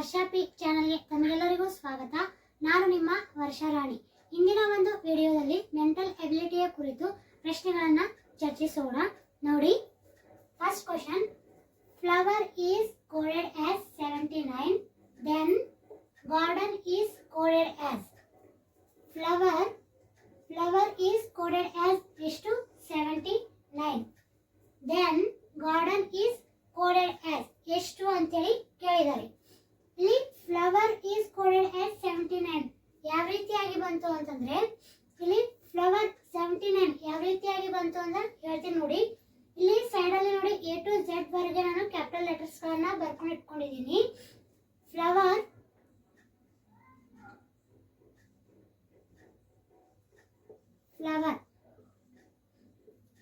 ವರ್ಷಾ peak ಚಾನಲ್ಗೆ ತಮಗೆಲ್ಲರಿಗೂ ಸ್ವಾಗತ. ನಾನು ನಿಮ್ಮ ವರ್ಷಾ ರಾಣಿ. ಇಂದಿನ ಒಂದು ವಿಡಿಯೋದಲ್ಲಿ ಮೆಂಟಲ್ ಎಬಿಲಿಟಿಯ ಕುರಿತು ಪ್ರಶ್ನೆಗಳನ್ನು ಚರ್ಚಿಸೋಣ. ನೋಡಿ first question flower is coded as seventy nine then garden is coded as flower flower is coded as ಎಷ್ಟು? Seventy nine then garden is coded as ಎಷ್ಟು ಅಂತೇಳಿ ಕೇಳಿದ್ದಾರೆ. Flower is coded as seventy nine. ಯಾವ ರೀತಿಯಾಗಿ ಬಂತು ಅಂತಂದ್ರೆ, ಇಲ್ಲಿ flower seventy nine ಯಾವ ರೀತಿಯಾಗಿ ಬಂತು ಅಂತ ಹೇಳ್ತೀನಿ ನೋಡಿ. ಇಲ್ಲಿ ಸೈಡ್ ಅಲ್ಲಿ ನೋಡಿ ಎ ಟು ಝೆಡ್ ವರೆಗೆ ನಾನು ಕ್ಯಾಪಿಟಲ್ ಲೆಟರ್ಸ್ ಗಳನ್ನ ಬರ್ಕೊಂಡು ಇಟ್ಕೊಂಡಿದ್ದೀನಿ. ಫ್ಲವರ್ ಫ್ಲವರ್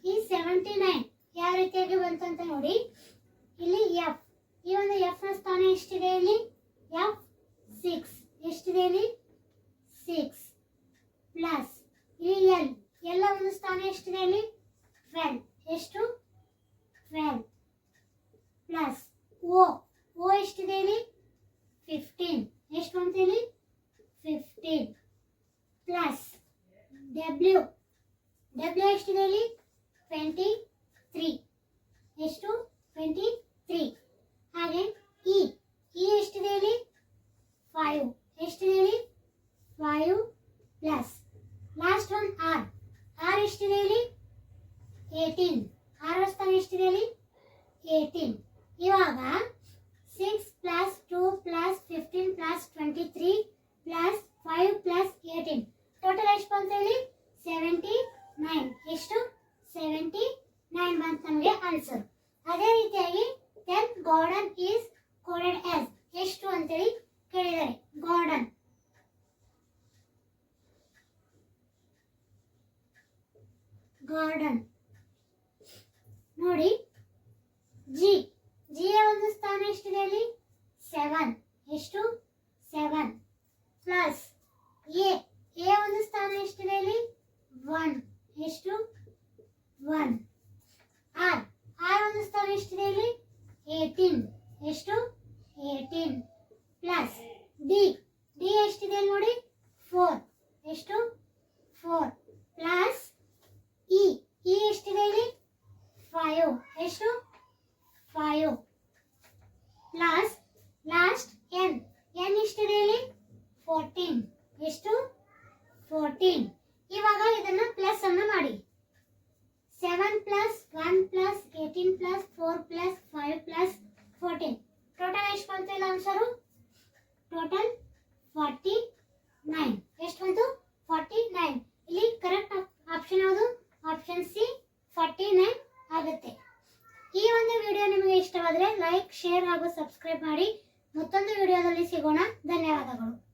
ಈ ಸೆವೆಂಟಿ ನೈನ್ ಯಾವ ರೀತಿಯಾಗಿ ಬಂತು ಅಂತ ನೋಡಿ. ಇಲ್ಲಿ ಎಫ್ ಈ ಒಂದು ಎಫ್ನ ಸ್ಥಾನ ಎಷ್ಟಿದೆ ಇಲ್ಲಿ? ಎಫ್ ಸಿಕ್ಸ್ ಎಷ್ಟಿದೆ ಇಲ್ಲಿ ಸಿಕ್ಸ್ ಪ್ಲಸ್ ಇಲ್ಲಿ ಎಲ್ ಎಲ್ಲ ಒಂದು ಸ್ಥಾನ ಎಷ್ಟಿದೆ ಇಲ್ಲಿ ಟ್ವೆಲ್ ಎಷ್ಟು? ಟ್ವೆಲ್ ಪ್ಲಸ್ ಓ ಓ ಎಷ್ಟಿದೆ ಇಲ್ಲಿ ಫಿಫ್ಟೀನ್ ಎಷ್ಟು ಅಂತ ಫಿಫ್ಟೀನ್ ಪ್ಲಸ್ ಡಬ್ಲ್ಯೂ ಡಬ್ಲ್ಯೂ ಎಷ್ಟಿದೆ ಇಲ್ಲಿ ಟ್ವೆಂಟಿ ತ್ರೀ ಎಷ್ಟು? ಟ್ವೆಂಟಿ ತ್ರೀ ಹಾಗೆ ಇ ಇ ಎಷ್ಟಿದೆ ಇಲ್ಲಿ ಫೈವ್ ಎಷ್ಟಿದೆ ಇಲ್ಲಿ five plus last one R R ಎಷ್ಟಿದೆ ಇಲ್ಲಿ? ಏಯ್ಟೀನ್. ಆರ್ ಸ್ಥಾನ ಎಷ್ಟಿದೆ ಇಲ್ಲಿ? ಏಯ್ಟೀನ್. ಇವಾಗ six plus two plus fifteen plus twenty three plus five plus eighteen total ಎಷ್ಟು ಬಂತು ಹೇಳಿ ಸೆವೆಂಟಿ ನೈನ್ ಎಷ್ಟು? ಸೆವೆಂಟಿ ನೈನ್ ಬಂತು ನಮಗೆ ಆನ್ಸರ್ ಅದೇ ರೀತಿಯಾಗಿ then garden is coded as ಎಷ್ಟು ಅಂತೇಳಿ ಕೇಳಿದ್ದಾರೆ. Garden garden. ನೋಡಿ, ಜಿ. ಜಿ ಒಂದು ಸ್ಥಾನ ಎಷ್ಟಿದೆ ಅಲ್ಲಿ? ಸೆವೆನ್. ಎಷ್ಟು? ಸೆವೆನ್. Plus A. ಎ ಒಂದು ಸ್ಥಾನ ಎಷ್ಟಿದೆ ಅಲ್ಲಿ? ಒನ್. ಎಷ್ಟು? ಒನ್. ಆರ್. ಆರ್ ಒಂದು ಸ್ಥಾನ ಎಷ್ಟಿದೆ ಇಲ್ಲಿ ಏಯ್ಟೀನ್. ಎಷ್ಟು? ಏಯ್ಟೀನ್. Plus D. ಡಿ ಎಷ್ಟಿದೆ ನೋಡಿ? ಫೋರ್. ಎಷ್ಟು ಫೋರ್ ಪ್ಲಸ್ ಇ ಇ ಎಷ್ಟಿದೆ ಇಲ್ಲಿ ಫೈವ್ ಎಷ್ಟು five. Plus last N. N ಎಷ್ಟಿದೆ ಇಲ್ಲಿ ಫೋರ್ಟೀನ್. ಎಷ್ಟು? ಫೋರ್ಟೀನ್. ಇವಾಗ ಇದನ್ನ ಪ್ಲಸ್ ಅನ್ನು ಮಾಡಿ. Seven plus one plus eighteen plus four plus five plus fourteen. Total ಎಷ್ಟು ಬಂತು ಇಲ್ಲ ಆನ್ಸರು? Total forty nine. ಎಷ್ಟು ಬಂತು ಫಾರ್ಟಿ ನೈನ್ ಇಲ್ಲಿ ಕರೆಕ್ಟ್ ಆಪ್ಷನ್ ಯಾವುದು ಆಪ್ಷನ್ ಸಿ ಫಾರ್ಟಿ ನೈನ್ ಆಗುತ್ತೆ ಈ ಒಂದು ವಿಡಿಯೋ ನಿಮಗೆ ಇಷ್ಟವಾದರೆ ಲೈಕ್ ಶೇರ್ ಹಾಗೂ ಸಬ್ಸ್ಕ್ರೈಬ್ ಮಾಡಿ. ಮತ್ತೊಂದು ವಿಡಿಯೋದಲ್ಲಿ ಸಿಗೋಣ. ಧನ್ಯವಾದಗಳು.